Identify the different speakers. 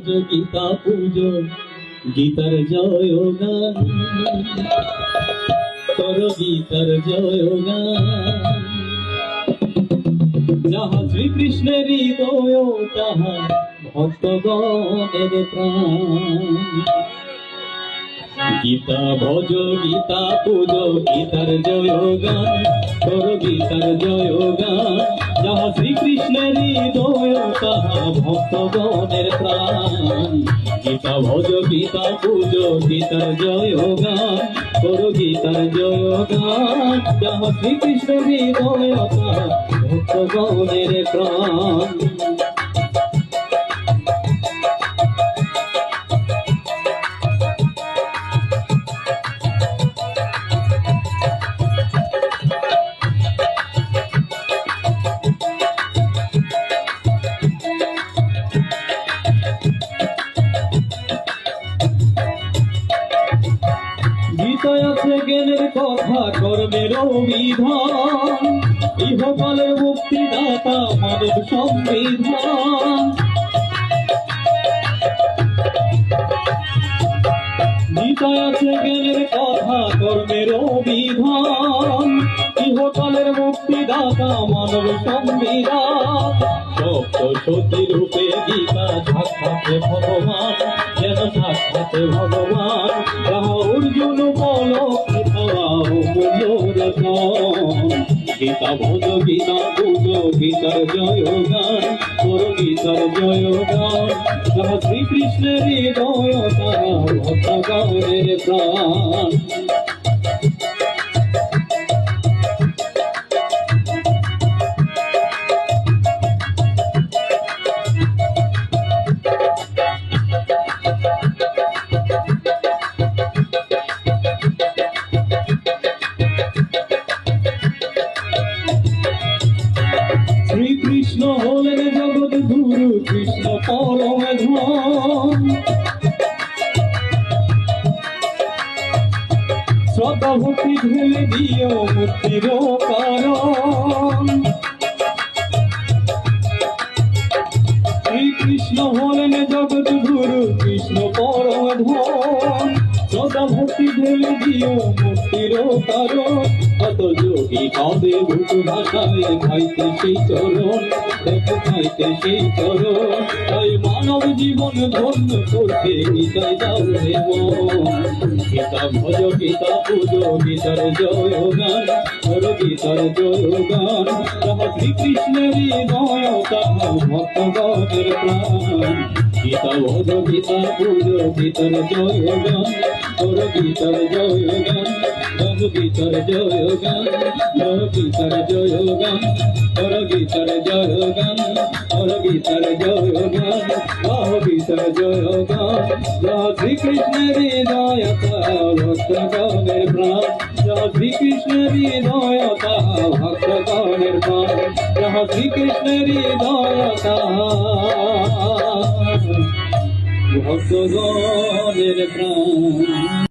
Speaker 1: ভজ গীতা পুজো, গীতার জয় গান। কর গীতার জয় গান। যাহা শ্রীকৃষ্ণের হৃদয়, তাহা ভক্তগণের প্রাণ। গীতা ভজ, গীতা পুজো, গীতার জয় গান। কর গীতার জয় গান। যাহা শ্রীকৃষ্ণের হৃদয়, তাহা ভক্তগণের প্রাণ। গীতা ভজ, গীতা পুজো, গীতার জয় গান, কর গীতার জয় গান। যাহা শ্রীকৃষ্ণের হৃদয়, তাহা ভক্তগণের প্রাণ। আছে জ্ঞানের কথা কর্মের বিধান ইহকালের মুক্তিদাতা মানব সংবিধান। আছে জ্ঞানের কথা কর্মের বিধান ইহকালের মুক্তিদাতা মানব সংবিধান। সত্যি রূপে গীতা ভগবান যেন সাক্ষাতে ভগবান ভজ গীতা পুজো গীতার জয় গান তোর গীতার জয় গান যাহা শ্রীকৃষ্ণের হৃদয় তারা ভক্তগণের প্রাণ। পরম ধন শ্রদ্ধা ভক্তি ঢেলে দিও মুক্তির কারণ শ্রীকৃষ্ণ হলেন জগৎ গুরু কৃষ্ণ পরম ধন। ভক্তি ঢেলে দিও মুক্তির কারণ। কত যোগী কাঁদে ভূত ভাষায় খাইতে সেই চরণ, দেখো খাইতে সেই চরণ। তাই মানব জীবন ধন্য করতে গীতায় যাও রে গীতা ভজ, গীতা পুজো, গীতার জয় গান হর গীতার জয় গান। তাহা শ্রীকৃষ্ণের হৃদয় তাহা ভক্তগণের প্রাণ। গীতা ভজ গীতা পুজো গীতার জয় গান হর গীতার জয় গান হর গীতার জয় গান হর গীতার জয় গান হর গীতার জয় গান হর গীতার জয় গান হর গীতার জয় গান জয় শ্রীকৃষ্ণের হৃদয় তাহা ভক্তগণের প্রাণ জয় শ্রীকৃষ্ণের হৃদয় তাহা ভক্তগণের প্রাণ জয় শ্রীকৃষ্ণের হৃদয় ভক্তগণের প্রাণ।